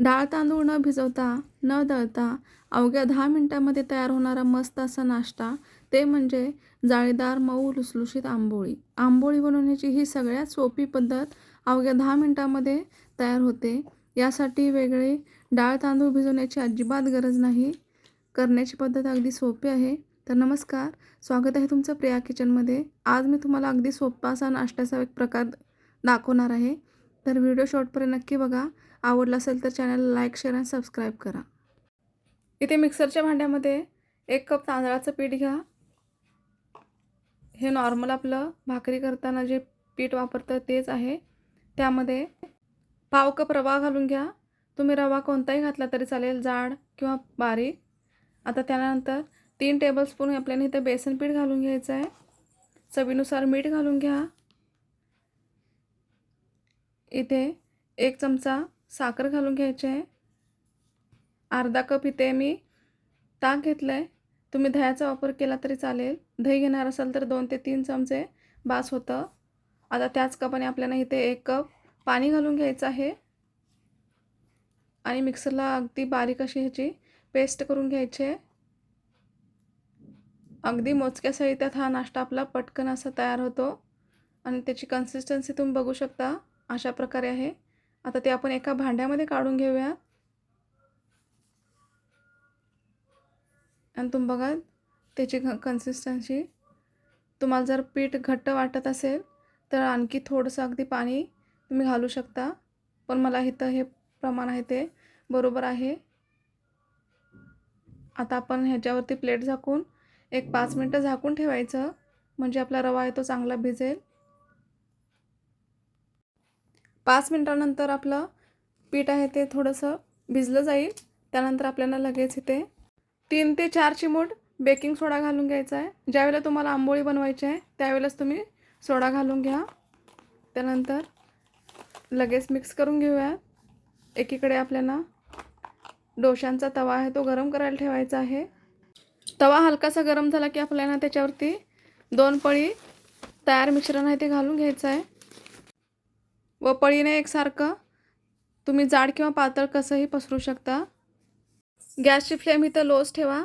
डाळ तांदूळ न भिजवता न दळता अवघ्या दहा मिनटामध्ये तयार होणारा मस्त असा नाश्ता ते म्हणजे जाळीदार मऊ लुसलुशीत आंबोळी. आंबोळी बनवण्याची ही सगळ्यात सोपी पद्धत अवघ्या दहा मिनटामध्ये तयार होते. यासाठी वेगळे डाळ तांदूळ भिजवण्याची अजिबात गरज नाही. करण्याची पद्धत अगदी सोपी आहे. तर नमस्कार स्वागत आहे तुमचं प्रिया किचनमध्ये. आज मी तुम्हाला अगदी सोपा असा नाश्त्याचा एक प्रकार दाखवणार आहे. तर व्हिडिओ शॉर्टपर्यंत नक्की बघा. आवडलं असेल तर चॅनलला लाईक शेअर आणि सबस्क्राईब करा. इथे मिक्सरच्या भांड्यामध्ये एक कप तांदळाचं पीठ घ्या. हे नॉर्मल आपलं भाकरी करताना जे पीठ वापरतं तेच आहे. त्यामध्ये पाव कप रवा घालून घ्या. तुम्ही रवा कोणताही घातला तरी चालेल जाड किंवा बारीक. आता त्यानंतर तीन टेबलस्पून आपल्याला इथे बेसन पीठ घालून घ्यायचं आहे. चवीनुसार मीठ घालून घ्या. इथे एक चमचा साखर घालून घ्यायची आहे. अर्धा कप इथे मी ताक घेतलं आहे तुम्ही दह्याचा वापर केला तरी चालेल. दही घेणार असाल तर दोन ते तीन चमचे बास होतं. आता त्याच कपाने आपल्याला इथे एक कप पाणी घालून घ्यायचं आहे. आणि मिक्सरला अगदी बारीक अशी ह्याची पेस्ट करून घ्यायची आहे. अगदी मोजक्या साहित्यात हा नाश्ता आपला पटकन असा तयार होतो. आणि त्याची कन्सिस्टन्सी तुम्ही बघू शकता. अशा प्रकारे आहे. आता ते आपण एका भांड्यामध्ये काढून घेऊया. आणि तुम्ही बघा त्याची कन्सिस्टन्सी तुम्हाला जर पीठ घट्ट वाटत असेल तर आणखी थोडंसं अगदी पाणी तुम्ही घालू शकता. पण मला इथं हे प्रमाण आहे ते बरोबर आहे. आता आपण ह्याच्यावरती प्लेट झाकून एक पाच मिनटं झाकून ठेवायचं. म्हणजे आपला रवा आहे तो चांगला भिजेल. पाच मिनटानंतर आपलं पीठ आहे ते थोडंसं भिजलं जाईल. त्यानंतर आपल्याला लगेच इथे तीन ते चार चिमूट बेकिंग सोडा घालून घ्यायचा आहे. ज्यावेळेला तुम्हाला आंबोळी बनवायची आहे त्यावेळेलाच तुम्ही सोडा घालून घ्या. त्यानंतर लगेच मिक्स करून घेऊया. एकीकडे आपल्याला डोशांचा तवा आहे तो गरम करायला ठेवायचा आहे. तवा हलकासा गरम झाला की आपल्याला त्याच्यावरती दोन पळी तयार मिश्रण आहे ते घालून घ्यायचं आहे. व पळीने एकसारखं? तुम्ही जाड किंवा पातळ कसंही पसरू शकता. गॅसची फ्लेम इथं लोच ठेवा.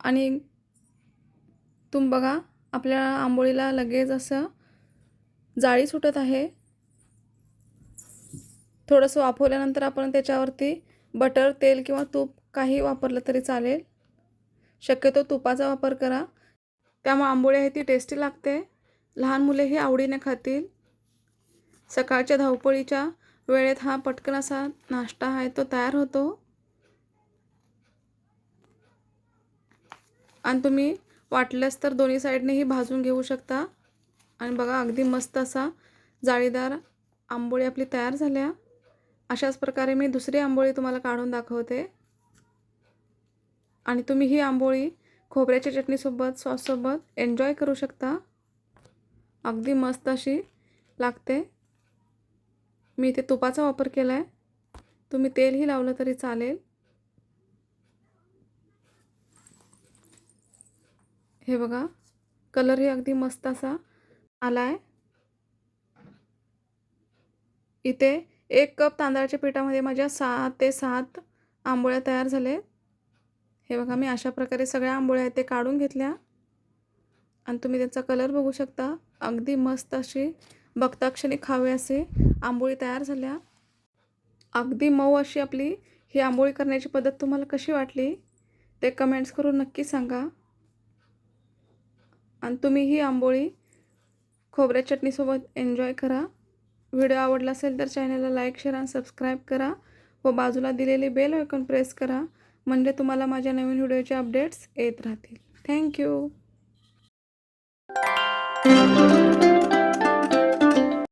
आणि तुम्ही बघा आपल्या आंबोळीला लगेच असं जाळी सुटत आहे. थोडंसं वाफवल्यानंतर आपण त्याच्यावरती बटर तेल किंवा तूप काही वापरलं तरी चालेल. शक्यतो तुपाचा वापर करा. त्यामुळे आंबोळी आहे ती टेस्टी लागते. लहान मुले ही आवडीने खातील. सकाळच्या धावपळीच्या वेळेत हा पटकन असा नाश्ता आहे तो तयार होतो. आणि तुम्ही वाटल्यास तर दोन्ही साईडनेही भाजून घेऊ शकता. आणि बघा अगदी मस्त असा जाळीदार आंबोळी आपली तयार झाल्या. अशाच प्रकारे मी दुसरी आंबोळी तुम्हाला काढून दाखवते. आणि तुम्ही ही आंबोळी खोबऱ्याच्या चटणीसोबत सॉससोबत एन्जॉय करू शकता. अगदी मस्त अशी लागते. मी इथे तुपाचा वापर केला आहे तुम्ही तेलही लावलं तरी चालेल. हे बघा कलरही अगदी मस्त असा आला आहे इथे एक कप तांदळाच्या पिठामध्ये माझ्या सहा ते सात आंबोळ्या तयार झाले हे बघा मी अशा प्रकारे सगळ्या आंबोळ्या आहेत ते काढून घेतल्या. आणि तुम्ही त्याचा कलर बघू शकता. अगदी मस्त अशी भक्ताक्षणी खावे असे आंबोळी तयार झाल्या. अगदी मऊ अशी आपली ही आंबोळी करण्याची पद्धत तुम्हाला कशी वाटली? ते कमेंट्स करून नक्की सांगा. आणि तुम्ही ही आंबोळी खोबऱ्या चटणीसोबत एन्जॉय करा. व्हिडिओ आवडला असेल तर चॅनलला लाईक शेअर आणि सबस्क्राईब करा व बाजूला दिलेली बेल आयकॉन प्रेस करा. म्हणजे तुम्हाला माझ्या नवीन व्हिडिओचे अपडेट्स येत राहतील. थँक्यू